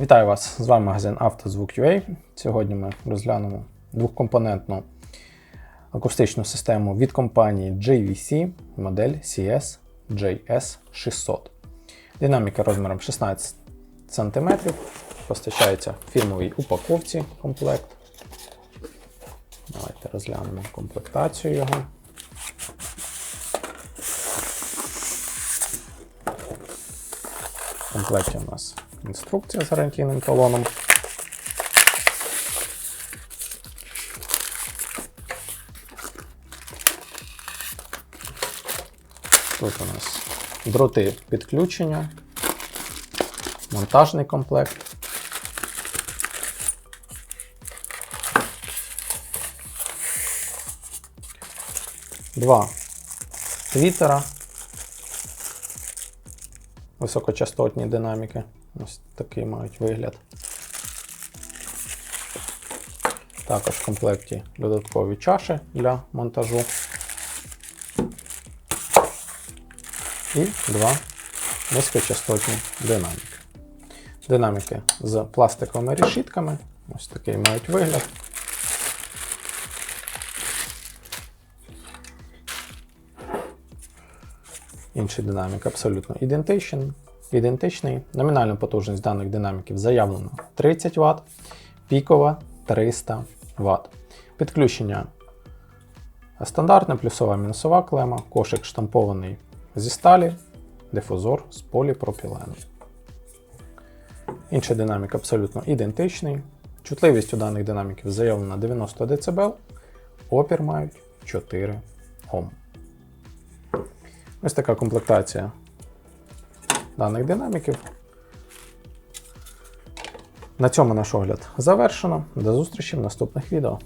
Вітаю вас! З вами магазин «Автозвук.UA». Сьогодні ми розглянемо двохкомпонентну акустичну систему від компанії JVC модель CS JS600. Динаміка розміром 16 см. Постачається в фірмовій упаковці комплект. Давайте розглянемо комплектацію його. В комплекті у нас інструкція з гарантійним талоном. Тут у нас дроти підключення, монтажний комплект. Два твітера високочастотні динаміки. Ось такий мають вигляд. Також в комплекті додаткові чаші для монтажу. І два низькочастотні динаміки. Динаміки з пластиковими решітками. Ось такий мають вигляд. Інший динамік абсолютно ідентичний. Ідентичний. Номінальна потужність даних динаміків заявлено 30 Вт, пікова 300 Вт. Підключення стандартне, плюсова мінусова клема, кошик штампований зі сталі, дифузор з поліпропілену. Інший динамік абсолютно ідентичний. Чутливість у даних динаміків заявлена 90 дБ, опір мають 4 Ом. Ось така комплектація даних динаміків. На цьому наш огляд завершено. До зустрічі в наступних відео.